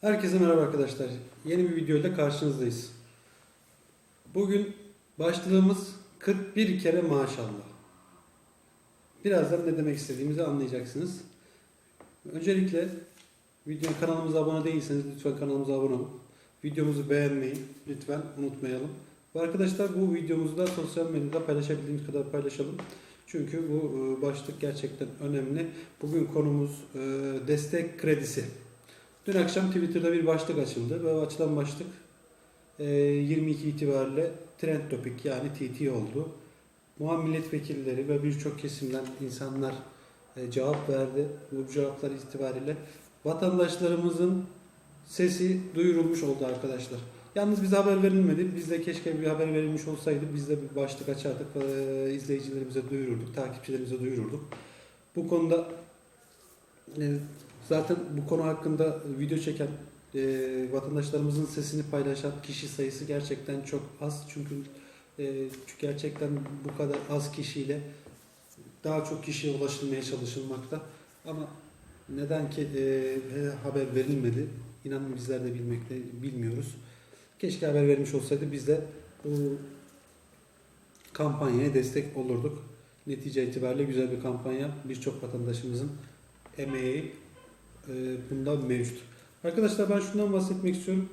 Herkese merhaba arkadaşlar. Yeni bir videoyla karşınızdayız. Bugün başlığımız 41 kere maşallah. Birazdan ne demek istediğimizi anlayacaksınız. Öncelikle video kanalımıza abone değilseniz lütfen kanalımıza abone olun. Videomuzu beğenmeyi lütfen unutmayalım. Ve arkadaşlar bu videomuzu da sosyal medyada paylaşabildiğimiz kadar paylaşalım. Çünkü bu e, başlık gerçekten önemli. Bugün konumuz e, destek kredisi. Dün akşam Twitter'da bir başlık açıldı ve açılan başlık e, 22 itibariyle trend topik yani TT oldu. Muhan milletvekilleri ve birçok kesimden insanlar e, cevap verdi. Bu cevaplar itibariyle vatandaşlarımızın sesi duyurulmuş oldu arkadaşlar. Yalnız bize haber verilmedi. Biz de keşke bir haber verilmiş olsaydı biz de bir başlık açardık ve izleyicilerimize duyururduk, takipçilerimize duyururduk. Bu konuda e, zaten bu konu hakkında video çeken e, vatandaşlarımızın sesini paylaşan kişi sayısı gerçekten çok az. Çünkü e, gerçekten bu kadar az kişiyle daha çok kişiye ulaşılmaya çalışılmakta. Ama neden ki e, haber verilmedi? İnanın bizler de bilmekte bilmiyoruz. Keşke haber vermiş olsaydı biz de bu kampanyaya destek olurduk. Netice itibariyle güzel bir kampanya. Birçok vatandaşımızın emeği e, bunda mevcut. Arkadaşlar ben şundan bahsetmek istiyorum.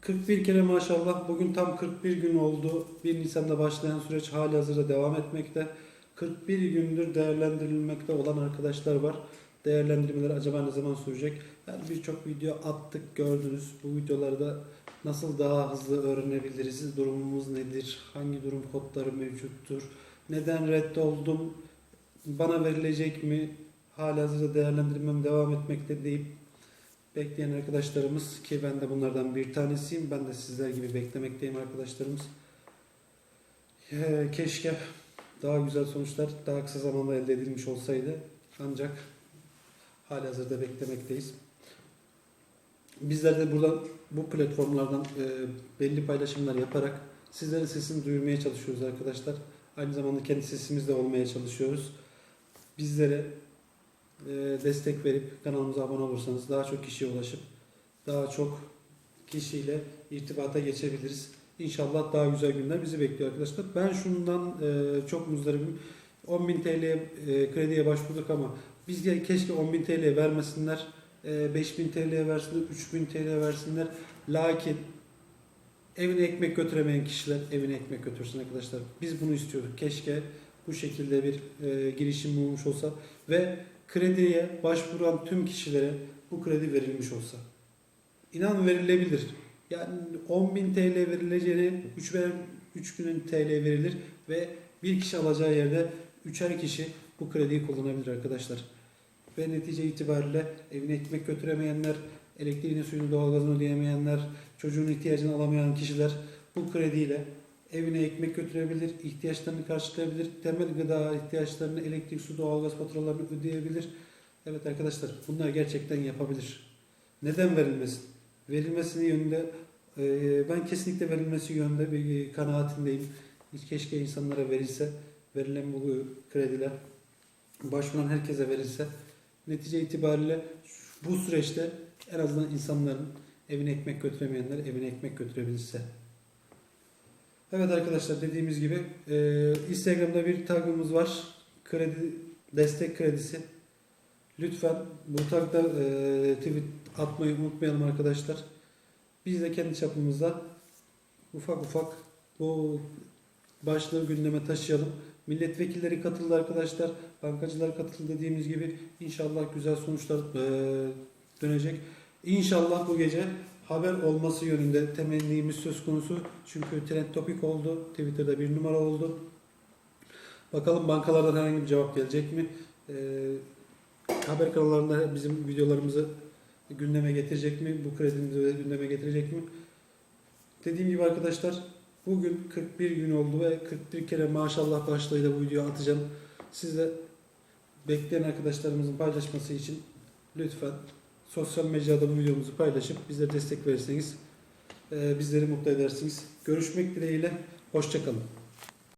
41 kere maşallah bugün tam 41 gün oldu. 1 Nisan'da başlayan süreç hali hazırda devam etmekte. 41 gündür değerlendirilmekte olan arkadaşlar var. Değerlendirmeler acaba ne zaman sürecek? Yani birçok video attık gördünüz. Bu videolarda nasıl daha hızlı öğrenebiliriz? Durumumuz nedir? Hangi durum kodları mevcuttur? Neden reddoldum? Bana verilecek mi? Halihazırda değerlendirmem devam etmekte deyip bekleyen arkadaşlarımız ki ben de bunlardan bir tanesiyim. Ben de sizler gibi beklemekteyim arkadaşlarımız. Ee, Keşke daha güzel sonuçlar daha kısa zamanda elde edilmiş olsaydı. Ancak hali hazırda beklemekteyiz. Bizler de buradan bu platformlardan e, belli paylaşımlar yaparak sizlerin sesini duyurmaya çalışıyoruz arkadaşlar. Aynı zamanda kendi sesimizde olmaya çalışıyoruz. Bizlere destek verip kanalımıza abone olursanız daha çok kişiye ulaşıp daha çok kişiyle irtibata geçebiliriz. İnşallah daha güzel günler bizi bekliyor arkadaşlar. Ben şundan e, çok muzdaribim. 10.000 TL e, krediye başvurduk ama biz keşke 10.000 TL vermesinler. E, 5.000 TL versinler, 3.000 TL versinler. Lakin evine ekmek götüremeyen kişiler evine ekmek götürsün arkadaşlar. Biz bunu istiyorduk. Keşke bu şekilde bir e, girişim olmuş olsa ve krediye başvuran tüm kişilere bu kredi verilmiş olsa. İnan verilebilir. Yani 10.000 TL verileceğine 3 ver 3000 TL verilir ve bir kişi alacağı yerde üçer kişi bu krediyi kullanabilir arkadaşlar. Ve netice itibariyle evine ekmek götüremeyenler, elektriğini, suyunu, doğalgazını ödeyemeyenler, çocuğun ihtiyacını alamayan kişiler bu krediyle evine ekmek götürebilir, ihtiyaçlarını karşılayabilir, temel gıda ihtiyaçlarını, elektrik, su, doğalgaz faturalarını ödeyebilir. Evet arkadaşlar bunlar gerçekten yapabilir. Neden verilmesin? Verilmesini yönünde e, ben kesinlikle verilmesi yönünde bir kanaatindeyim. Keşke insanlara verilse, verilen bu krediler başvuran herkese verilse netice itibariyle bu süreçte en azından insanların evine ekmek götüremeyenler evine ekmek götürebilirse. Evet arkadaşlar dediğimiz gibi e, Instagram'da bir tagımız var. Kredi destek kredisi. Lütfen bu tagda e, tweet atmayı unutmayalım arkadaşlar. Biz de kendi çapımızda ufak ufak bu başlığı gündeme taşıyalım. Milletvekilleri katıldı arkadaşlar. Bankacılar katıldı dediğimiz gibi inşallah güzel sonuçlar e, dönecek. İnşallah bu gece haber olması yönünde temennimiz söz konusu. Çünkü trend topik oldu. Twitter'da bir numara oldu. Bakalım bankalardan herhangi bir cevap gelecek mi? E, haber kanallarında bizim videolarımızı gündeme getirecek mi? Bu kredimizi gündeme getirecek mi? Dediğim gibi arkadaşlar bugün 41 gün oldu ve 41 kere maşallah başlığıyla bu videoyu atacağım. Siz de bekleyen arkadaşlarımızın paylaşması için lütfen sosyal mecrada bu videomuzu paylaşıp bize destek verirseniz e, bizleri mutlu edersiniz. Görüşmek dileğiyle. Hoşçakalın.